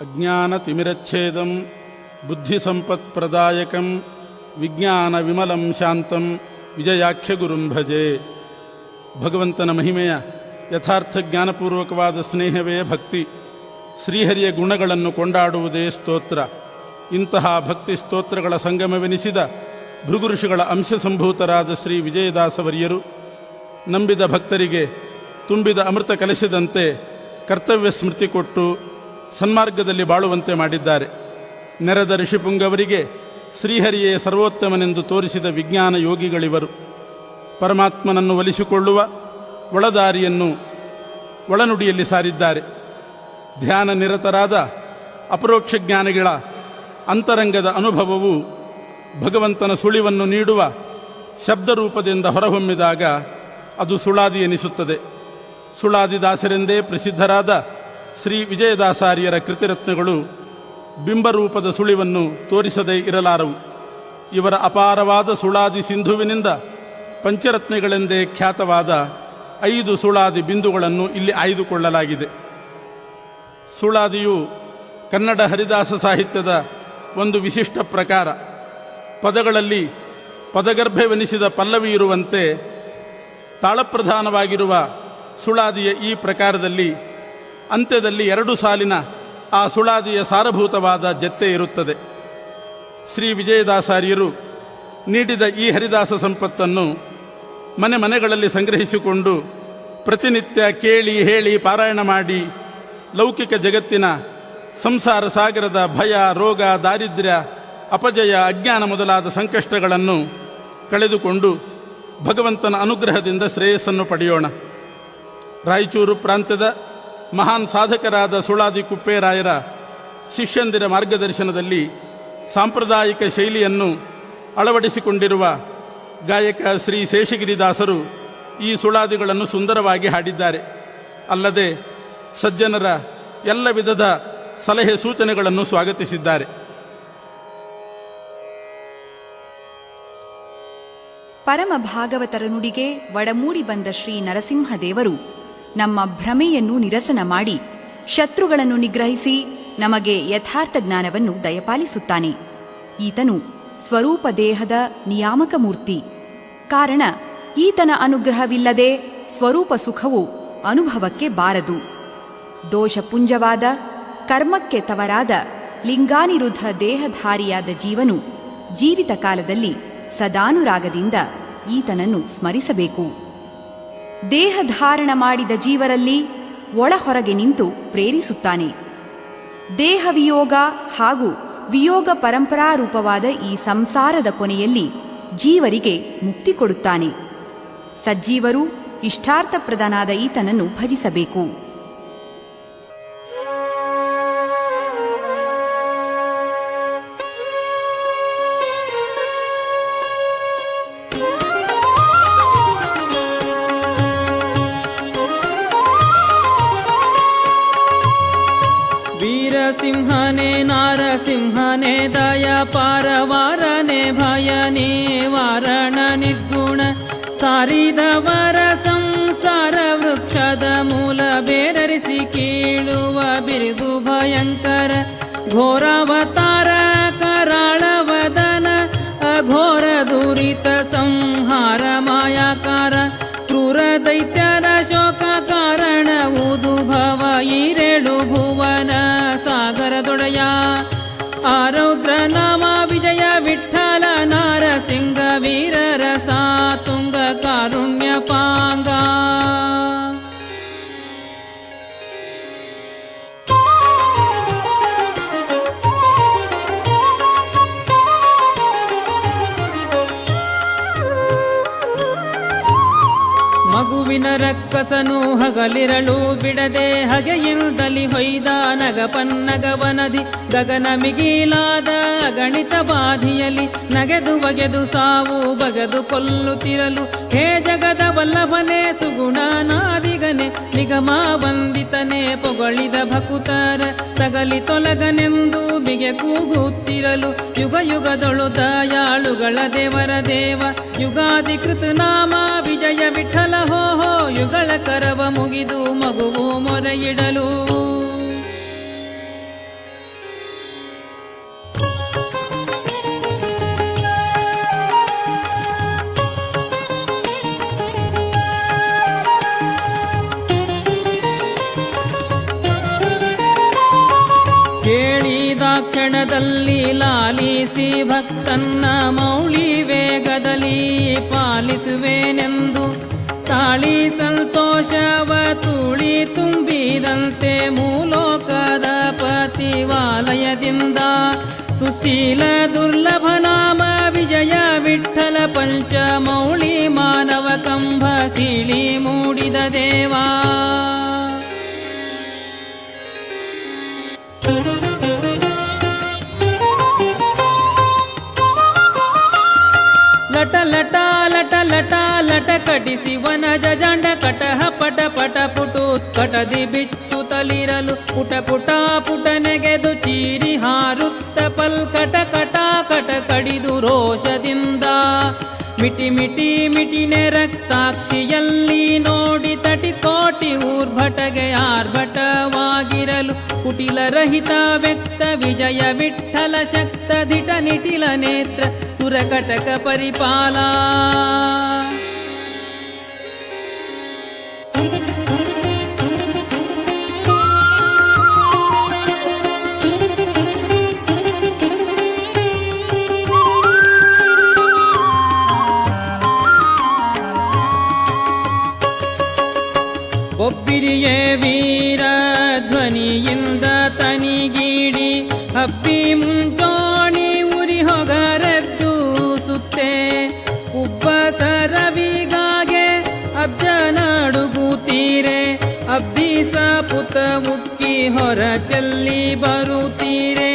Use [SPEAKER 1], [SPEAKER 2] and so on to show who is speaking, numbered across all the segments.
[SPEAKER 1] ಅಜ್ಞಾನತಿಮಿರಚ್ಛೇದಂ, ಬುದ್ಧಿಸಂಪತ್ಪ್ರದಾಯಕಂ, ವಿಜ್ಞಾನವಿಮಲಂ ಶಾಂತಂ ವಿಜಯಾಖ್ಯ ಗುರುಂ ಭಜೆ. ಭಗವಂತನ ಮಹಿಮೆಯ ಯಥಾರ್ಥ ಜ್ಞಾನಪೂರ್ವಕವಾದ ಸ್ನೇಹವೇ ಭಕ್ತಿ. ಶ್ರೀಹರಿಯ ಗುಣಗಳನ್ನು ಕೊಂಡಾಡುವುದೇ ಸ್ತೋತ್ರ. ಇಂತಹ ಭಕ್ತಿ ಸ್ತೋತ್ರಗಳ ಸಂಗಮವೆನಿಸಿದ ಭೃಗುಋಷಿಗಳ ಅಂಶಸಂಭೂತರಾದ ಶ್ರೀ ವಿಜಯದಾಸವರಿಯರು ನಂಬಿದ ಭಕ್ತರಿಗೆ ತುಂಬಿದ ಅಮೃತ ಕಲಿಸಿದಂತೆ ಕರ್ತವ್ಯ ಸ್ಮೃತಿ ಕೊಟ್ಟು ಸನ್ಮಾರ್ಗದಲ್ಲಿ ಬಾಳುವಂತೆ ಮಾಡಿದ್ದಾರೆ. ನೆರೆದ ಋಷಿಪುಂಗವರಿಗೆ ಶ್ರೀಹರಿಯೇ ಸರ್ವೋತ್ತಮನೆಂದು ತೋರಿಸಿದ ವಿಜ್ಞಾನ ಯೋಗಿಗಳಿವರು. ಪರಮಾತ್ಮನನ್ನು ಒಲಿಸಿಕೊಳ್ಳುವ ಒಳದಾರಿಯನ್ನು ಒಳನುಡಿಯಲ್ಲಿ ಸಾರಿದ್ದಾರೆ. ಧ್ಯಾನ ನಿರತರಾದ ಅಪರೋಕ್ಷ ಜ್ಞಾನಿಗಳ ಅಂತರಂಗದ ಅನುಭವವು ಭಗವಂತನ ಸುಳಿವನ್ನು ನೀಡುವ ಶಬ್ದರೂಪದಿಂದ ಹೊರಹೊಮ್ಮಿದಾಗ ಅದು ಸುಳಾದಿ ಎನಿಸುತ್ತದೆ. ಸುಳಾದಿದಾಸರೆಂದೇ ಪ್ರಸಿದ್ಧರಾದ ಶ್ರೀ ವಿಜಯದಾಸಾರ್ಯರ ಕೃತಿರತ್ನಗಳು ಬಿಂಬರೂಪದ ಸುಳಿವನ್ನು ತೋರಿಸದೇ ಇರಲಾರವು. ಇವರ ಅಪಾರವಾದ ಸುಳಾದಿ ಸಿಂಧುವಿನಿಂದ ಪಂಚರತ್ನಗಳೆಂದೇ ಖ್ಯಾತವಾದ ಐದು ಸುಳಾದಿ ಬಿಂದುಗಳನ್ನು ಇಲ್ಲಿ ಆಯ್ದುಕೊಳ್ಳಲಾಗಿದೆ. ಸುಳಾದಿಯು ಕನ್ನಡ ಹರಿದಾಸ ಸಾಹಿತ್ಯದ ಒಂದು ವಿಶಿಷ್ಟ ಪ್ರಕಾರ, ಪದಗಳಲ್ಲಿ ಪದಗರ್ಭವೆನಿಸಿದ ಪಲ್ಲವಿ ಇರುವಂತೆ ತಾಳಪ್ರಧಾನವಾಗಿರುವ ಸುಳಾದಿಯ ಈ ಪ್ರಕಾರದಲ್ಲಿ ಅಂತ್ಯದಲ್ಲಿ ಎರಡು ಸಾಲಿನ ಆ ಸುಳಾದಿಯ ಸಾರಭೂತವಾದ ಜತ್ತೆ ಇರುತ್ತದೆ. ಶ್ರೀ ವಿಜಯದಾಸಾರ್ಯರು ನೀಡಿದ ಈ ಹರಿದಾಸ ಸಂಪತ್ತನ್ನು ಮನೆ ಮನೆಗಳಲ್ಲಿ ಸಂಗ್ರಹಿಸಿಕೊಂಡು ಪ್ರತಿನಿತ್ಯ ಕೇಳಿ, ಹೇಳಿ, ಪಾರಾಯಣ ಮಾಡಿ ಲೌಕಿಕ ಜಗತ್ತಿನ ಸಂಸಾರ ಸಾಗರದ ಭಯ, ರೋಗ, ದಾರಿದ್ರ್ಯ, ಅಪಜಯ, ಅಜ್ಞಾನ ಮೊದಲಾದ ಸಂಕಷ್ಟಗಳನ್ನು ಕಳೆದುಕೊಂಡು ಭಗವಂತನ ಅನುಗ್ರಹದಿಂದ ಶ್ರೇಯಸ್ಸನ್ನು ಪಡೆಯೋಣ. ರಾಯಚೂರು ಪ್ರಾಂತ್ಯದ ಮಹಾನ್ ಸಾಧಕರಾದ ಸುಳಾದಿ ಕುಪ್ಪೇರಾಯರ ಶಿಷ್ಯಂದಿರ ಮಾರ್ಗದರ್ಶನದಲ್ಲಿ ಸಾಂಪ್ರದಾಯಿಕ ಶೈಲಿಯನ್ನು ಅಳವಡಿಸಿಕೊಂಡಿರುವ ಗಾಯಕ ಶ್ರೀ ಶೇಷಗಿರಿದಾಸರು ಈ ಸುಳಾದಿಗಳನ್ನು ಸುಂದರವಾಗಿ ಹಾಡಿದ್ದಾರೆ. ಅಲ್ಲದೆ ಸಜ್ಜನರ ಎಲ್ಲ ವಿಧದ ಸಲಹೆ ಸೂಚನೆಗಳನ್ನು ಸ್ವಾಗತಿಸಿದ್ದಾರೆ.
[SPEAKER 2] ಪರಮ ಭಾಗವತರ ನುಡಿಗೆ ಒಡಮೂಡಿ ಬಂದ ಶ್ರೀ ನರಸಿಂಹದೇವರು ನಮ್ಮ ಭ್ರಮೆಯನ್ನು ನಿರಸನ ಮಾಡಿ ಶತ್ರುಗಳನ್ನು ನಿಗ್ರಹಿಸಿ ನಮಗೆ ಯಥಾರ್ಥ ಜ್ಞಾನವನ್ನು ದಯಪಾಲಿಸುತ್ತಾನೆ. ಈತನು ಸ್ವರೂಪ ದೇಹದ ನಿಯಾಮಕ ಮೂರ್ತಿ. ಕಾರಣ, ಈತನ ಅನುಗ್ರಹವಿಲ್ಲದೆ ಸ್ವರೂಪ ಸುಖವು ಅನುಭವಕ್ಕೆ ಬಾರದು. ದೋಷಪುಂಜವಾದ, ಕರ್ಮಕ್ಕೆ ತವರಾದ, ಲಿಂಗಾನಿರುದ್ಧ ದೇಹಧಾರಿಯಾದ ಜೀವನು ಜೀವಿತ ಕಾಲದಲ್ಲಿ ಸದಾನುರಾಗದಿಂದ ಈತನನ್ನು ಸ್ಮರಿಸಬೇಕು. ದೇಹಧಾರಣ ಮಾಡಿದ ಜೀವರಲ್ಲಿ ಒಳಹೊರಗೆ ನಿಂತು ಪ್ರೇರಿಸುತ್ತಾನೆ. ದೇಹ ವಿಯೋಗ ಹಾಗೂ ವಿಯೋಗ ಪರಂಪರಾರೂಪವಾದ ಈ ಸಂಸಾರದ ಕೊನೆಯಲ್ಲಿ ಜೀವರಿಗೆ ಮುಕ್ತಿ ಕೊಡುತ್ತಾನೆ. ಸಜ್ಜೀವರು ಇಷ್ಟಾರ್ಥಪ್ರದನಾದ ಈತನನ್ನು ಭಜಿಸಬೇಕು.
[SPEAKER 3] सिंहने नारसिंहने दया पारवारने भय निवारण निर्गुण सारदवर संसार वृक्षद मूल बेरसि भयङ्कर घोरावतार रौद्र नाम विजय विठ्ठल नारसिंह वीररसा वीररसातुङ्गकारुण्यपाङ्गा ಮಗುವಿನ ರಕ್ಕಸನು ಹಗಲಿರಳು ಬಿಡದೆ ಹಗೆಯಿಂದಲಿ ಹೊಯ್ದ ನಗಪನ್ನಗವನದಿ ಗಗನ ಮಿಗಿಲಾದ ಗಣಿತ ಬಾಧಿಯಲಿ ನಗೆದು ಬಗೆದು ಸಾವು ಬಗೆದು ಕೊಲ್ಲುತ್ತಿರಲು ಹೇ ಜಗದ ವಲ್ಲಭನೆ ಸುಗುಣ ನಾದಿಗನೆ ನಿಗಮ ವಂದಿತನೆ ಪೊಗಳಿದ ಭಕುತರ ತಗಲಿ ತೊಲಗನೆಂದು ಬಿಗೆ ಕೂಗುತ್ತಿರಲು ಯುಗ ಯುಗದೊಳು ದಯಾಳುಗಳ ದೇವರ ದೇವ. ಯುಗಾದಿ ನಾಮ ವಿಜಯ ವಿಠಲ ಹೋ ಹೋ, ಯುಗಳ ಕರವ ಮುಗಿದು ಮಗುವು ಮೊರೆಯಿಡಲು. ಲಾಲಿಸಿ ಭಕ್ತನ್ನ ಮೌಳಿ ವೇಗದಲ್ಲಿ ಪಾಲಿಸುವೆನೆಂದು ತಾಳಿ ಸಂತೋಷವ ತುಳಿ ತುಂಬಿದಂತೆ ಮೂಲೋಕದ ಪತಿವಾಲಯದಿಂದ ಸುಶೀಲ ದುರ್ಲಭ ನಾಮ ವಿಜಯ ವಿಠಲ ಪಂಚ ಮೌಳಿ ಮಾನವ ಕಂಭ ಸಿಳಿ ಮೂಡಿದ ದೇವಾ ಕಟಿಸಿ ವನಜ ಜಂಡ ಕಟಹ ಪಟ ಪಟ ಪುಟು ಕಟದಿ ಬಿಚ್ಚು ತಲಿರಲು ಪುಟ ಪುಟ ಪುಟ ನೆಗೆದು ಚೀರಿ ಹಾರುತ್ತ ಪಲ್ಕಟ ಕಟ ಕಟ ಕಡಿದು ರೋಷದಿಂದ. ಮಿಟಿ ಮಿಟಿ ಮಿಟಿನೆ ರಕ್ತಾಕ್ಷಿಯಲ್ಲಿ ನೋಡಿ ತಟಿ ಕೋಟಿ ಊರ್ಭಟಗೆ ಆರ್ಭಟವಾಗಿರಲು ಕುಟಿಲ ರಹಿತ ವ್ಯಕ್ತ ವಿಜಯ ವಿಠಲ ಶಕ್ತ ದಿಟ ನಿಟಿಲ ನೇತ್ರ ಸುರಕಟಕ ಪರಿಪಾಲ. ಪುತ ಉಕ್ಕಿ ಹೊರ ಚೆಲ್ಲಿ ಬರುತ್ತೀರೆ.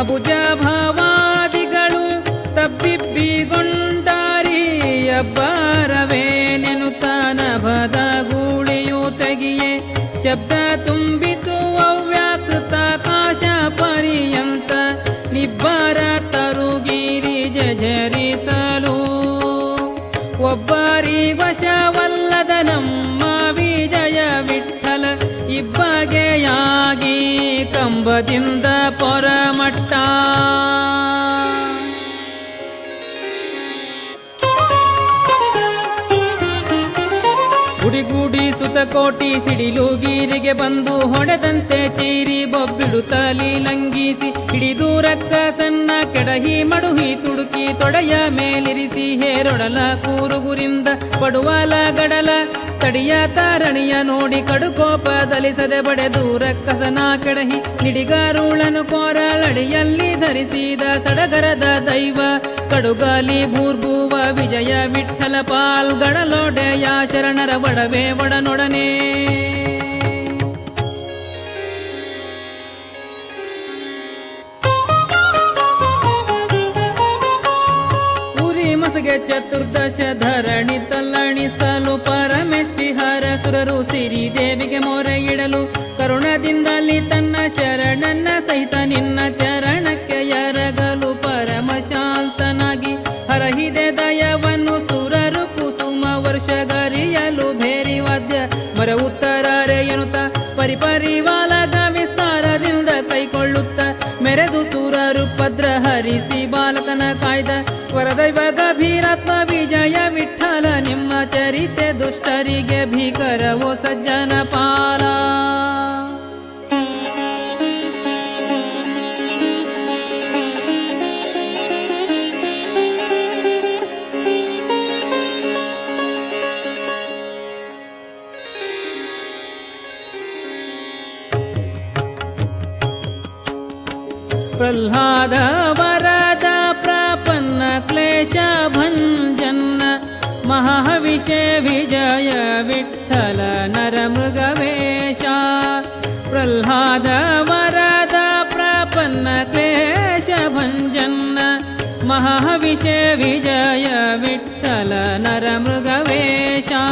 [SPEAKER 3] ಅಬುಜ ಭಾವಾದಿಗಳು ತಬ್ಬಿಬ್ಬಿಗೊಂಡಾರಿ ಅಬ್ಬಾರವೇ ನೆನುತಾನ ನಭದ ಗೂಳಿಯು ತೆಗಿಯೆ. ಶಬ್ದ ತುಂಬಿತು ಕಂಬದಿಂದ ಪರಮಟ್ಟ. ಗುಡಿಗೂಡಿ ಸುತ ಕೋಟಿ ಸಿಡಿಲು ಗೀರಿಗೆ ಬಂದು ಹೊಡೆದಂತೆ ಚೀರಿ ಬೊಬ್ಬಿಡುತ್ತಲಿ ಲಂಘಿಸಿ ಹಿಡಿದು ಸಣ್ಣ ಕೆಡಹಿ ಮಡುಹಿ ತುಡುಕಿ ತೊಡೆಯ ಮೇಲಿರಿಸಿ ಹೇರೊಡಲ ಕೂರುಗುರಿಂದ ಪಡುವಲ ಗಡಲ ತಡಿಯ ತಾರಣಿಯ ನೋಡಿ ಕಡು ಕೋಪ ದಲಿಸದೆ ಬಡೆ ದೂರ ಕಸನ ಕೆಡಹಿ ನಿಡಿಗಾರುಳನು ಕೋರಳಡಿಯಲ್ಲಿ ಧರಿಸಿದ ಸಡಗರದ ದೈವ. ಕಡುಗಾಲಿ ಭೂರ್ಭುವ ವಿಜಯ ವಿಠಲ ಪಾಲ್ಗಡಲೊಡೆಯ ಶರಣರ ಒಡವೆ ಒಡನೊಡನೆ. ಉರಿ ಚತುರ್ದಶ ಧರಣಿ ತಲ್ಲಣಿಸಲು ಪರಮೇಶ್ವಿ ಹರ ಸುರರು ಸಿರಿ ದೇವಿಗೆ ಮೊರೆ ಇಡಲು ಕರುಣದಿಂದಲಿ ತನ್ನ ಶರಣನ್ನ ಸಹಿತ ನಿನ್ನ ಚರಣಕ್ಕೆ ಎರಗಲು ಪರಮ ಶಾಂತನಾಗಿ ಹರಹಿದೆ महविषे विजय विठ्ठल नरमृगवेशा। प्रह्लाद वरद प्रपन्न क्लेशभञ्जन् महाविषे विजय विठ्ठल नरमृगवेशा।